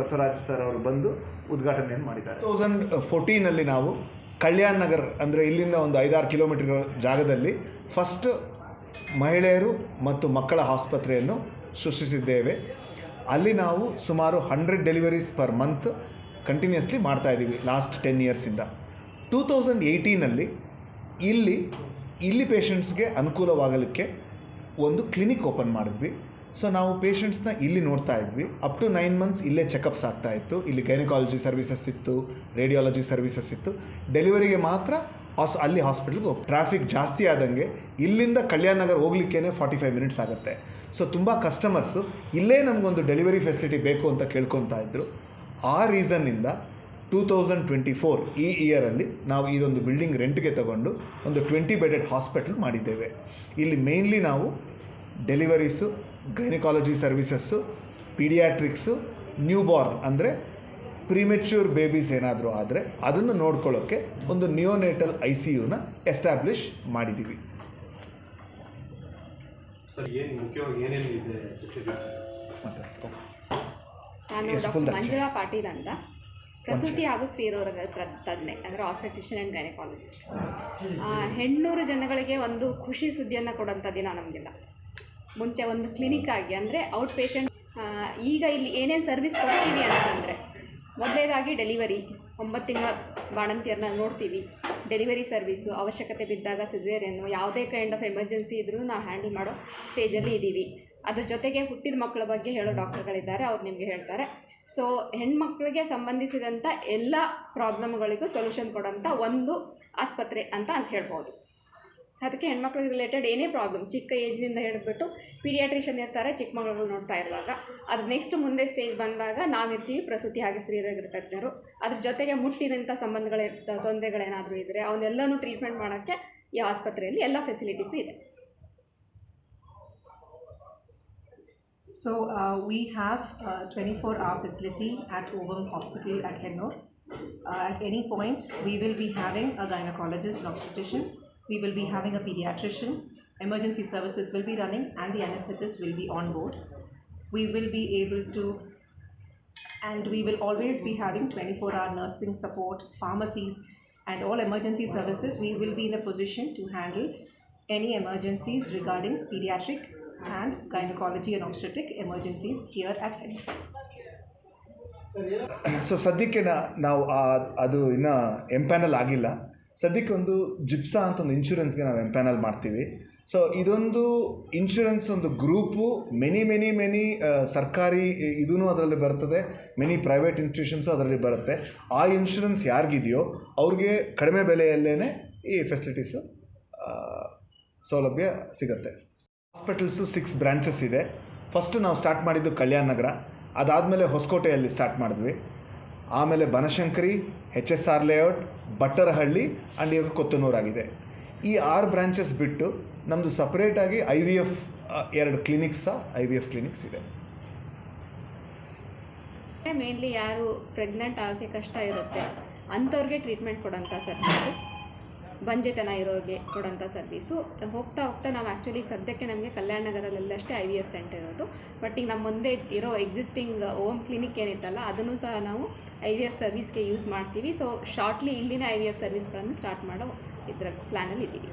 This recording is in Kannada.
ಬಸವರಾಜ್ ಸರ್ ಅವರು ಬಂದು ಉದ್ಘಾಟನೆಯನ್ನು ಮಾಡಿದ್ದಾರೆ. ಟೂ ತೌಸಂಡ್ ಫೋರ್ಟೀನಲ್ಲಿ ನಾವು ಕಲ್ಯಾಣ್ ನಗರ್ ಅಂದರೆ ಇಲ್ಲಿಂದ ಒಂದು ಐದಾರು ಕಿಲೋಮೀಟರ್ ಜಾಗದಲ್ಲಿ ಫಸ್ಟ್ ಮಹಿಳೆಯರು ಮತ್ತು ಮಕ್ಕಳ ಆಸ್ಪತ್ರೆಯನ್ನು ಸೃಷ್ಟಿಸಿದ್ದೇವೆ. ಅಲ್ಲಿ ನಾವು ಸುಮಾರು hundred deliveries per month continuously ಮಾಡ್ತಾಯಿದ್ದೀವಿ ಲಾಸ್ಟ್ ಟೆನ್ ಇಯರ್ಸಿಂದ ಟೂ ತೌಸಂಡ್ ಏಯ್ಟೀನಲ್ಲಿ ಇಲ್ಲಿ ಇಲ್ಲಿ ಪೇಷಂಟ್ಸ್ಗೆ ಅನುಕೂಲವಾಗಲಿಕ್ಕೆ ಒಂದು ಕ್ಲಿನಿಕ್ ಓಪನ್ ಮಾಡಿದ್ವಿ. ಸೊ ನಾವು ಪೇಷಂಟ್ಸ್ನ ಇಲ್ಲಿ ನೋಡ್ತಾ ಇದ್ವಿ. ಅಪ್ ಟು ನೈನ್ ಮಂತ್ಸ್ ಇಲ್ಲೇ ಚೆಕಪ್ಸ್ ಆಗ್ತಾ ಇತ್ತು. ಇಲ್ಲಿ ಗೈನಕಾಲಜಿ ಸರ್ವಿಸಸ್ ಇತ್ತು ರೇಡಿಯಾಲಜಿ ಸರ್ವಿಸಸ್ ಇತ್ತು. ಡೆಲಿವರಿಗೆ ಮಾತ್ರ ಹಾಸ್ ಅಲ್ಲಿ ಹಾಸ್ಪಿಟ್ಲಿಗೆ ಹೋಗಿ ಟ್ರಾಫಿಕ್ ಜಾಸ್ತಿ ಆದಂಗೆ ಇಲ್ಲಿಂದ ಕಲ್ಯಾಣ ನಗರ್ ಹೋಗ್ಲಿಕ್ಕೇ ಫಾರ್ಟಿ ಫೈವ್ ಮಿನಿಟ್ಸ್ ಆಗುತ್ತೆ. ಸೊ ತುಂಬ ಕಸ್ಟಮರ್ಸು ಇಲ್ಲೇ ನಮಗೊಂದು ಡೆಲಿವರಿ ಫೆಸಿಲಿಟಿ ಬೇಕು ಅಂತ ಕೇಳ್ಕೊತಾ ಇದ್ದರು ಆ ರೀಸನ್ನಿಂದ ಟೂ ತೌಸಂಡ್ ಟ್ವೆಂಟಿ ಫೋರ್ ಈ ಇಯರಲ್ಲಿ ನಾವು ಇದೊಂದು ಬಿಲ್ಡಿಂಗ್ ರೆಂಟ್ಗೆ ತಗೊಂಡು ಒಂದು ಟ್ವೆಂಟಿ ಬೆಡೆಡ್ ಹಾಸ್ಪಿಟಲ್ ಮಾಡಿದ್ದೇವೆ. ಇಲ್ಲಿ ಮೇಯ್ನ್ಲಿ ನಾವು deliveries gynaecology services paediatrics new born ಅಂದರೆ ಪ್ರಿಮೆಚ್ಯೂರ್ ಬೇಬೀಸ್ ಏನಾದರೂ ಆದರೆ ಅದನ್ನು ನೋಡ್ಕೊಳ್ಳೋಕ್ಕೆ ಒಂದು ನಿಯೋನೇಟಲ್ ಐ ಸಿ ಯುನ ಎಸ್ಟಾಬ್ಲಿಷ್ ಮಾಡಿದ್ದೀವಿ ಮಂಜುಳಾ ಪಾಟೀಲ್ ಅಂತ. ಪ್ರಸೂತಿ ಹಾಗೂ ಸ್ತ್ರೀರೋಗ ತ್ರ- ತಜ್ಞೆ ಅಂದರೆ ಆಪ್ಟೆಟಿಷಿಯನ್ ಆ್ಯಂಡ್ ಗೈನಕಾಲಜಿಸ್ಟ್ ಹೆಣ್ಣೂರು ಜನಗಳಿಗೆ ಒಂದು ಖುಷಿ ಸುದ್ದಿಯನ್ನು ಕೊಡೋಂಥ ದಿನ ನಮಗೆಲ್ಲ. ಮುಂಚೆ ಒಂದು ಕ್ಲಿನಿಕ್ ಆಗಿ, ಅಂದರೆ ಔಟ್ ಪೇಷಂಟ್ ಈಗ ಇಲ್ಲಿ ಏನೇನು ಸರ್ವಿಸ್ ಕೊಡ್ತೀವಿ ಅಂತಂದರೆ, ಮೊದಲೇದಾಗಿ ಡೆಲಿವರಿ ಒಂಬತ್ತು ತಿಂಗಳ ಬಾಣಂತಿಯರನ್ನ ನೋಡ್ತೀವಿ. ಡೆಲಿವರಿ ಸರ್ವಿಸು ಅವಶ್ಯಕತೆ ಬಿದ್ದಾಗ ಸಿಸೇರಿಯನ್ನು ಯಾವುದೇ ಕೈಂಡ್ ಆಫ್ ಎಮರ್ಜೆನ್ಸಿ ಇದ್ರೂ ನಾವು ಹ್ಯಾಂಡಲ್ ಮಾಡೋ ಸ್ಟೇಜಲ್ಲಿ ಇದ್ದೀವಿ ಅದ್ರ ಜೊತೆಗೆ ಹುಟ್ಟಿದ ಮಕ್ಕಳ ಬಗ್ಗೆ ಹೇಳೋ ಡಾಕ್ಟರ್ಗಳಿದ್ದಾರೆ, ಅವ್ರು ನಿಮಗೆ ಹೇಳ್ತಾರೆ. ಸೊ ಹೆಣ್ಮಕ್ಳಿಗೆ ಸಂಬಂಧಿಸಿದಂಥ ಎಲ್ಲ ಪ್ರಾಬ್ಲಮ್ಗಳಿಗೂ ಸೊಲ್ಯೂಷನ್ ಕೊಡೋಂಥ ಒಂದು ಆಸ್ಪತ್ರೆ ಅಂತ ಅಂತ ಹೇಳ್ಬೋದು. ಅದಕ್ಕೆ ಹೆಣ್ಮಕ್ಳಿಗೆ ರಿಲೇಟೆಡ್ ಏನೇ ಪ್ರಾಬ್ಲಮ್ ಚಿಕ್ಕ ಏಜ್ನಿಂದ ಹಿಡಿದ್ಬಿಟ್ಟು ಪೀಡಿಯಾಟ್ರಿಷನ್ ಇರ್ತಾರೆ ಚಿಕ್ಕ ಮಗಳು ನೋಡ್ತಾ ಇರುವಾಗ ಅದು ನೆಕ್ಸ್ಟ್ ಮುಂದೆ ಸ್ಟೇಜ್ ಬಂದಾಗ ನಾವಿರ್ತೀವಿ ಪ್ರಸೂತಿ ಹಾಗೆ ಸ್ತ್ರೀರೋಗ ತಜ್ಞರು ಅದ್ರ ಜೊತೆಗೆ ಮುಟ್ಟಿದಂಥ ಸಂಬಂಧಗಳ ತೊಂದರೆಗಳೇನಾದರೂ ಇದ್ದರೆ ಅವನ್ನೆಲ್ಲನೂ ಟ್ರೀಟ್ಮೆಂಟ್ ಮಾಡೋಕ್ಕೆ ಈ ಆಸ್ಪತ್ರೆಯಲ್ಲಿ ಎಲ್ಲ ಫೆಸಿಲಿಟೀಸು ಇದೆ So uh, we have a 24-hour facility at Ovum Hospital at Hennur. Uh, at any point, we will be having a gynecologist. We will be having a pediatrician. Emergency services will be running, and the anesthetist will be on board. We will be able to, and we will always be having 24-hour nursing support, pharmacies, and all emergency services. We will be in a position to handle any emergencies regarding pediatric and gynecology and obstetric emergencies here at Hennur. So ಸದ್ಯಕ್ಕೆ ನಾ- ನಾವು ಆ- ಅದು ಇನ್ನೂ ಎಂಪ್ಯಾನಲ್ ಆಗಿಲ್ಲ ಸದ್ಯಕ್ಕೆ ಒಂದು ಜಿಪ್ಸಾ ಅಂತ ಒಂದು ಇನ್ಶೂರೆನ್ಸ್ಗೆ ನಾವು ಎಂಪ್ಯಾನಲ್ ಮಾಡ್ತೀವಿ. ಸೊ ಇದೊಂದು ಇನ್ಶೂರೆನ್ಸ್ ಒಂದು ಗ್ರೂಪು ಮೆನಿ ಮೆನಿ ಮೆನಿ ಸರ್ಕಾರಿ ಇದೂ ಅದರಲ್ಲಿ ಬರ್ತದೆ ಮೆನಿ ಪ್ರೈವೇಟ್ ಇನ್ಸ್ಟಿಟ್ಯೂಷನ್ಸು ಅದರಲ್ಲಿ ಬರುತ್ತೆ. ಆ ಇನ್ಶೂರೆನ್ಸ್ ಯಾರಿಗಿದೆಯೋ ಅವ್ರಿಗೆ ಕಡಿಮೆ ಬೆಲೆಯಲ್ಲೇ ಈ ಫೆಸಿಲಿಟೀಸು ಸೌಲಭ್ಯ ಸಿಗುತ್ತೆ. ಹಾಸ್ಪಿಟಲ್ಸು ಸಿಕ್ಸ್ ಬ್ರ್ಯಾಂಚಸ್ ಇದೆ. ಫಸ್ಟ್ ನಾವು ಸ್ಟಾರ್ಟ್ ಮಾಡಿದ್ದು ಕಲ್ಯಾಣ ನಗರ. ಅದಾದಮೇಲೆ ಹೊಸಕೋಟೆಯಲ್ಲಿ ಸ್ಟಾರ್ಟ್ ಮಾಡಿದ್ವಿ. ಆಮೇಲೆ Banashankari H S R layout Battarahalli and ಇವಾಗ ಕೊತ್ತನೂರಾಗಿದೆ. ಈ ಆರು ಬ್ರಾಂಚಸ್ ಬಿಟ್ಟು ನಮ್ಮದು ಸಪ್ರೇಟಾಗಿ ಐ ವಿ ಎಫ್ ಎರಡು clinics I V F clinics ಇದೆ. ಮೇನ್ಲಿ ಯಾರು ಪ್ರೆಗ್ನೆಂಟ್ ಆಗೋಕ್ಕೆ ಕಷ್ಟ ಇರುತ್ತೆ, ಅಂಥವ್ರಿಗೆ ಟ್ರೀಟ್ಮೆಂಟ್ ಕೊಡೋಂಥ ಸರ್ವೀಸು ಬಂಜೆತನ ಇರೋರಿಗೆ ಕೊಡೋಂಥ ಸರ್ವೀಸು ಹೋಗ್ತಾ ಹೋಗ್ತಾ ನಾವು ಆ್ಯಕ್ಚುಲಿ ಸದ್ಯಕ್ಕೆ ನಮಗೆ ಕಲ್ಯಾಣ ನಗರದಲ್ಲಷ್ಟೇ ಐ ವಿ ಎಫ್ ಸೆಂಟರ್ ಇರೋದು. ಬಟ್ ಈಗ ನಮ್ಮ ಮುಂದೆ ಇರೋ ಎಕ್ಸಿಸ್ಟಿಂಗ್ ಓಮ್ ಕ್ಲಿನಿಕ್ ಏನಿತ್ತಲ್ಲ, ಅದನ್ನು ಸಹ ನಾವು ಐ ವಿ ಎಫ್ ಸರ್ವಿಸ್ಗೆ ಯೂಸ್ ಮಾಡ್ತೀವಿ. ಸೊ ಶಾರ್ಟ್ಲಿ ಇಲ್ಲಿನ ಐ ವಿ ಎಫ್ ಸರ್ವಿಸ್ಗಳನ್ನು ಸ್ಟಾರ್ಟ್ ಮಾಡೋ ಇದರಲ್ಲಿ ಪ್ಲ್ಯಾನಲ್ಲಿ ಇದ್ದೀವಿ.